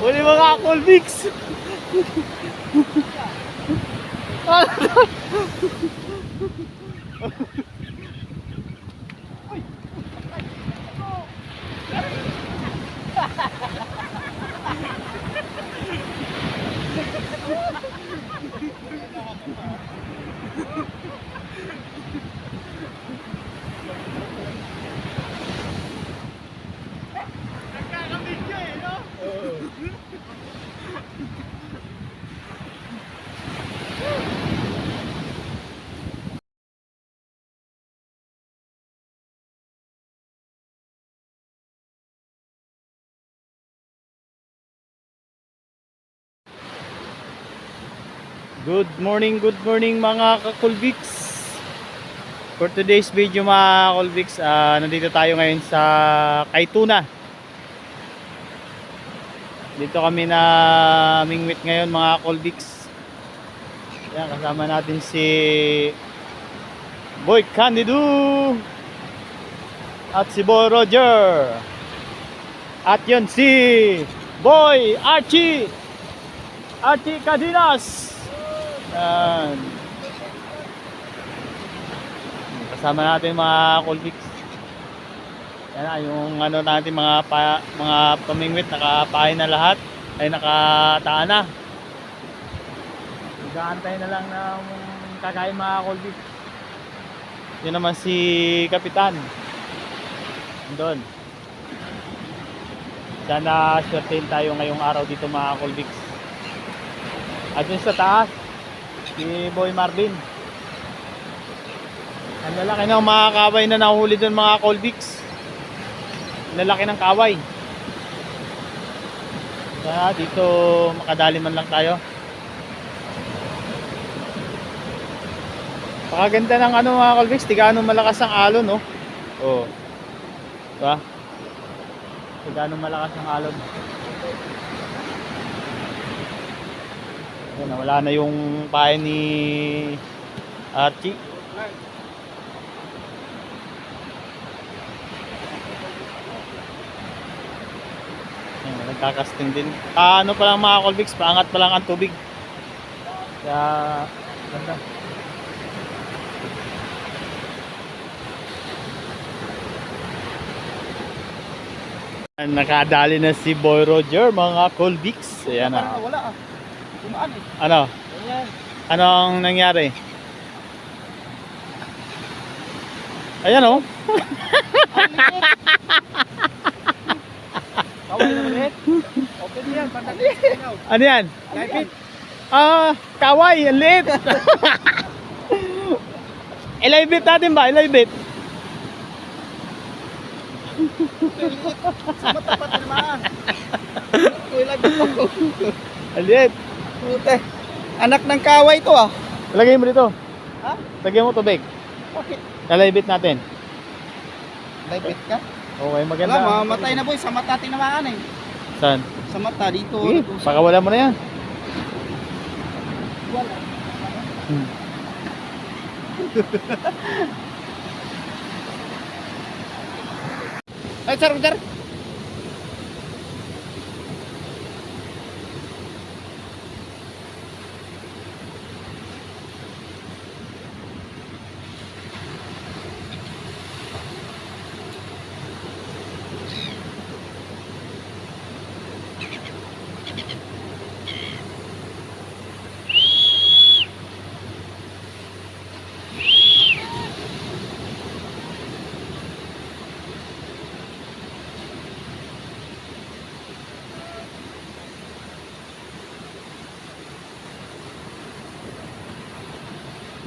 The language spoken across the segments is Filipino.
Huli mga Colbix. Good morning, good morning mga kakulbix. For today's video mga kakulbix, ah, nandito tayo ngayon sa Kaituna. Dito kami na mingwit ngayon mga kakulbix. Yan, kasama natin si Boy Candido at si Boy Roger. At yun si Boy Archie Archie Cadinas. Yan. Kasama natin mga Colbix. Yan na, yung ano natin mga pa, mga pamingwit nakapahay na lahat ay nakataan na. Nagaantay na lang ng kakain mga Colbix. Yun naman si Kapitan. Doon. Sana swertein tayo ngayong araw dito mga Colbix. At yun sa taas, si Boy Marvin. Ang lalaki ng mga kaway na nahuli doon mga Colbix. Ang lalaki ng kaway. Kaya dito makadali man lang tayo. Pakaganda ng ano mga Colbix, di gaano malakas ang alon no. Oh. Diba? Di gaano malakas ang alon. Ayan, wala na yung pahay ni Archie. Ayan, nagkakasting din. Ah, ano pa lang mga Colbix, paangat pa lang ang tubig. Kaya, ganda. Nakadali na si Boy Roger, mga Colbix. Ayan na. Parang wala ah. Tumaan eh. Ano? Ayan. Anong nangyari? Ayan oh. Kaway na maliit. Open yan. Pandagin sa inyo. Ano yan? Kaipit. Ah, kaway, ang liit. Ilibit natin ba? Ilibit. Sa mata pa tinamaan. Uy, lagi po. Ang liit. Pute. Anak ng kaway to ah. Lagay mo dito. Ha? Lagay mo tubig. Bakit? Ilibit natin. Laipit ka? Okay, maganda. Wala, mamamatay na boy. Sa mata tinamaan eh. Saan? Sa mata dito. Sige, Dito. pakawala mo na yan. Wala. Hmm. Ay, sir, sir.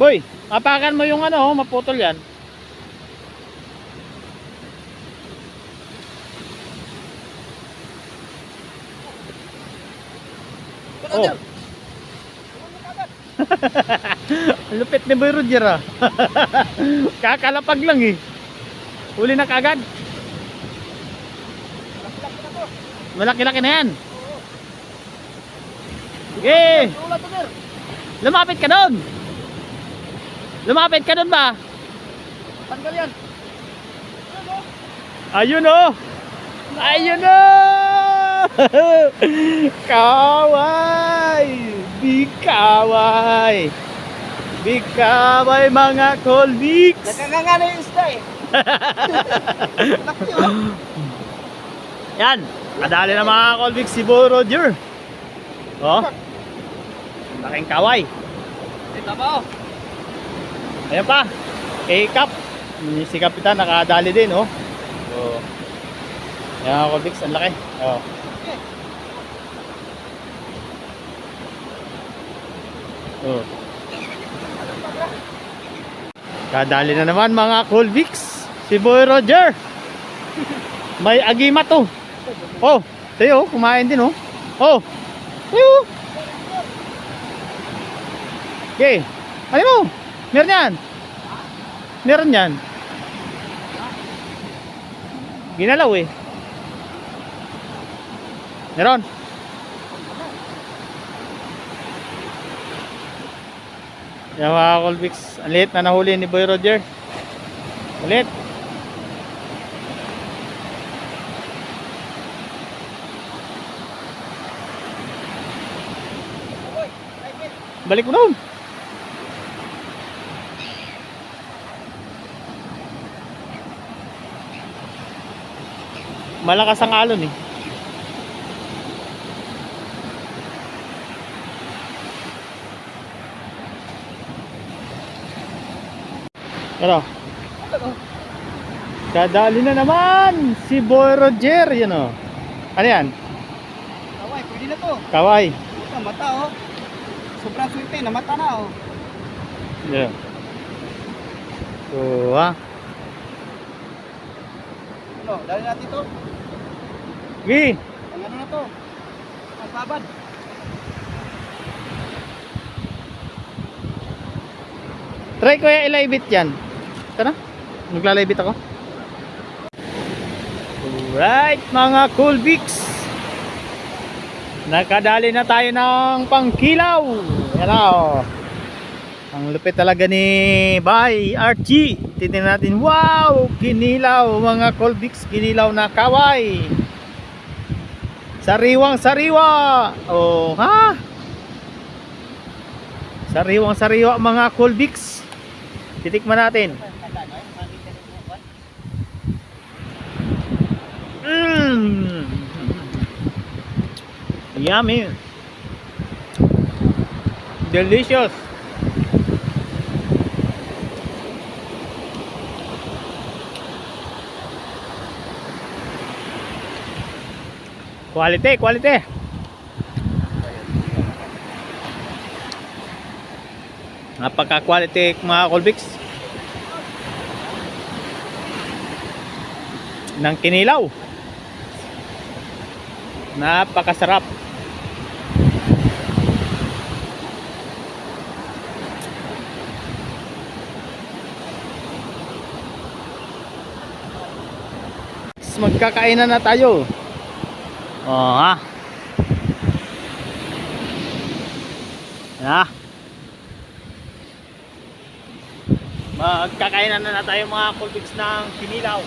Boy, apakan mo yung ano, oh, maputol yan. Oh. Ang Lupit ni Boy Roger ah. Kakalapag lang eh. Huli na kagad. Malaki-laki na yan. Sige. Lumapit ka doon. Lumapit ka doon ba? Tanggal yan. Ayun oh. Ayun na! kaway! Big kaway! Big kaway mga Colvix! Nakakangana yung isda eh. Oh. Yan! Kadali na mga Colvix si Bo Roger. Oh. Laking kaway. Ito ba oh. Ayan pa. Kay Cap. Si Kapitan nakadali din, oh. Oh. Yan mga Colvix, ang laki. Oh. Oh. Kadali na naman mga Colvix. Si Boy Roger. May agima to. Oh, tayo, kumain din, oh. Oh. Tayo. Okay. Ano mo? Meron yan. Meron yan. Ginalaw eh. Meron. Yan mga Colvix. Ang liit na nahuli ni Boy Roger. Ulit. Balik mo doon. Malakas ang alon eh. Pero, kadali na naman si Boy Roger, yan o. Ano yan? Kaway, pwede na to. Kaway. Ito, mata oh. Sobrang swerte, namata na oh. Yeah. So, ha? Ano, dali natin to. Gi, ano na to. Ang babad. try ko yung ilaibit yan. Ito na, maglalaibit ako. Alright, mga cool Vicks. Nakadali na tayo ng pangkilaw. Yan oh. Ang lupit talaga ni Bay Archie. Titingnan natin, wow, kinilaw mga Colbix, kinilaw na kaway. Sariwang sariwa. Oh, ha? Sariwang sariwa mga Colbix. Titikman natin. Mmm. Yummy. Delicious. Quality, quality. Napaka-quality mga Colbix. Ng kinilaw. Napakasarap. Magkakainan na tayo. Oh, ha. Ha. Magkakainan na, na tayo mga kulbix ng kinilaw.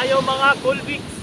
Tayo mga Colbix.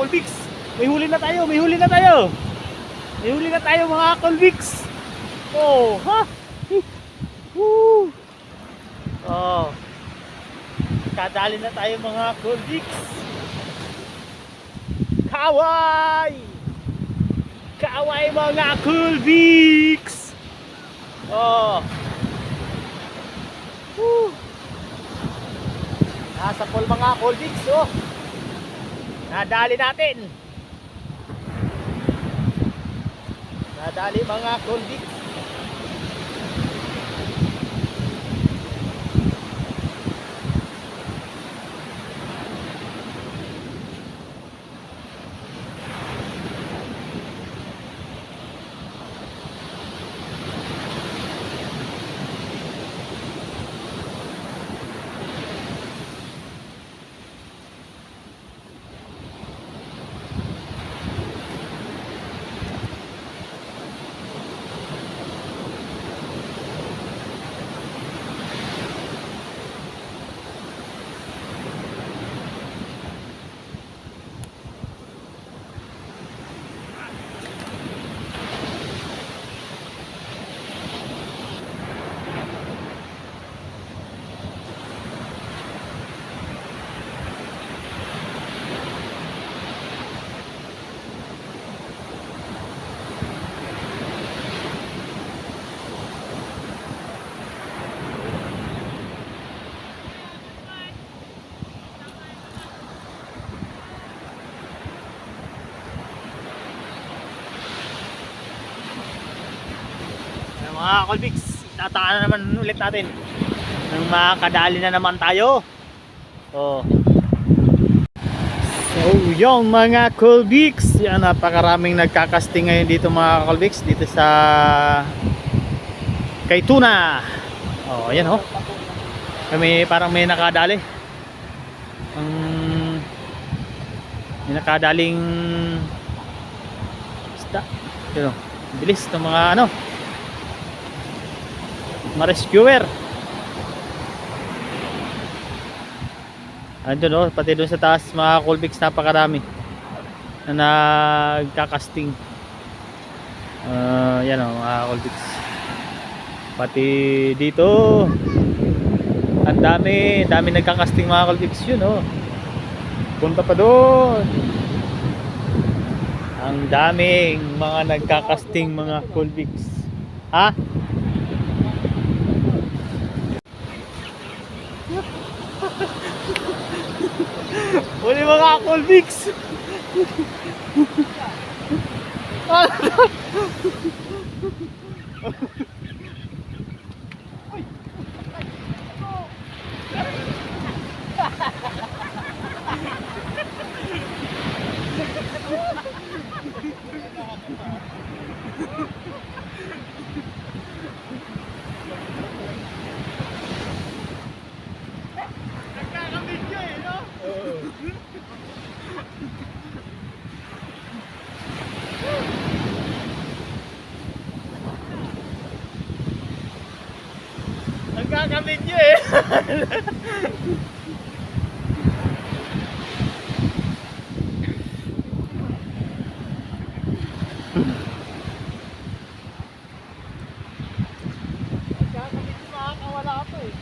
Colbix, may huli na tayo, may huli na tayo. May huli na tayo mga Colbix. Oh, ha? Woo! Oh. Kadali na tayo mga Colbix. Kaway! Kaway mga Colbix! Oh. Woo! Nasa pool mga Colbix, oh. Nadali natin. Nadali mga convict. Ayan, mga Colbix, tataan na naman ulit natin. Nang makakadali na naman tayo. Oh. So, yung mga Colbix, yan napakaraming nagkakasting ngayon dito mga Colbix dito sa kay Tuna. Oh, ayan oh. Kami parang may nakadali. Ang may nakadaling isda. Yun oh. Bilis ng mga ano mga rescuer andun oh pati doon sa taas mga Colbix napakarami na nagkakasting uh, yan oh mga Colbix. Pati dito ang dami dami nagkakasting mga Colbix yun oh. Punta pa doon ang daming mga nagkakasting mga Colbix. Ha Uli mga Colbix. Nagkaka-video eh. Nagkaka-video makakawala ako eh.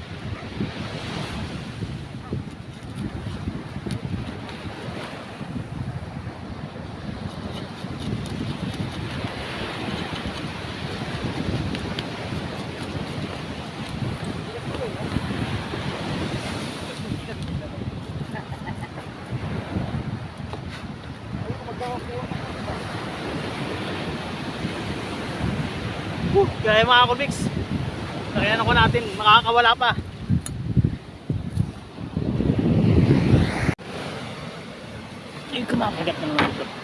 Whew, kaya mga kulbix. Kaya ko natin, makakawala pa. Ay, kumakagat na naman ito.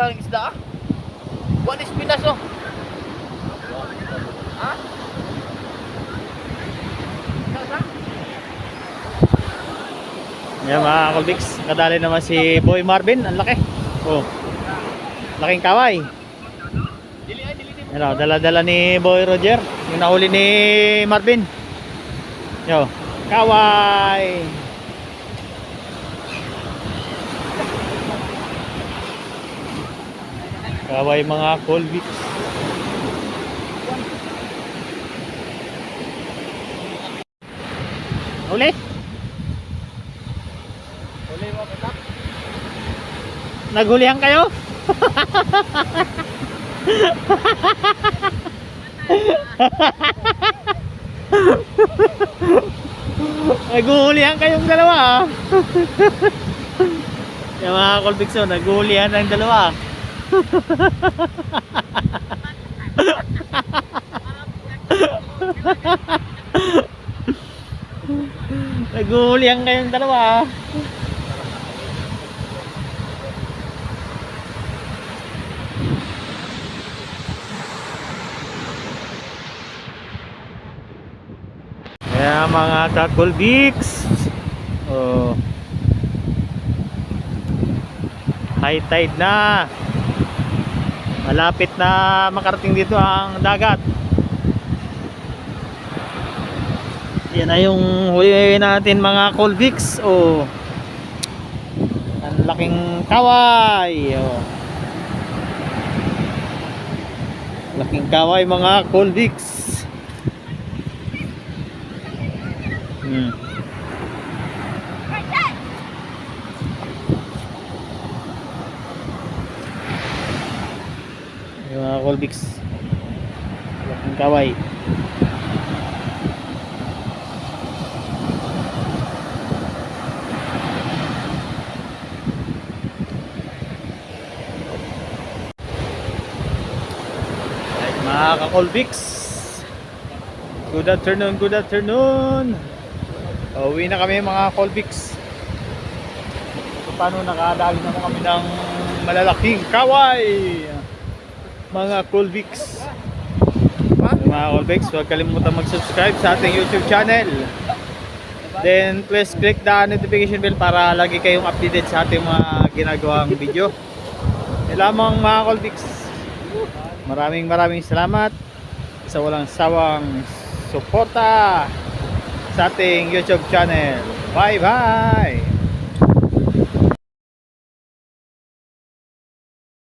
Yan ang isda. One is pinas oh. Ha? Yan mga kulbix. Kadali naman si Boy Marvin. Ang laki. Oh. Laking kaway. Dili ay, dili dili. Yan o, dala-dala ni Boy Roger. Yung nahuli ni Marvin. Yo, kaway. Kaway mga Colvix. Uli? Uli mo kita. Naghulihan kayo? Naghuhulihan kayong dalawa ah. Yung mga kolbikso, naghuhulihan ng dalawa. naghuhulihan kayong dalawa ah. Kaya mga kakulbiks oh. High tide na Malapit na makarating dito ang dagat Yan na yung huli natin mga kulbiks oh. Ang laking kaway oh. Laking kaway mga kulbiks Hmm. Yung mga Colbix. Laking kaway. Right, ka-Colbix. Good afternoon, good afternoon. Uwi na kami mga Colbix. So, paano nakadali naman kami ng malalaking kaway. Mga Colbix. Mga Colbix, huwag kalimutan mag-subscribe sa ating YouTube channel. Then please click the notification bell para lagi kayong updated sa ating mga ginagawang video. Yan lamang mga Colbix. Maraming maraming salamat sa walang sawang suporta sa ating YouTube channel. Bye bye!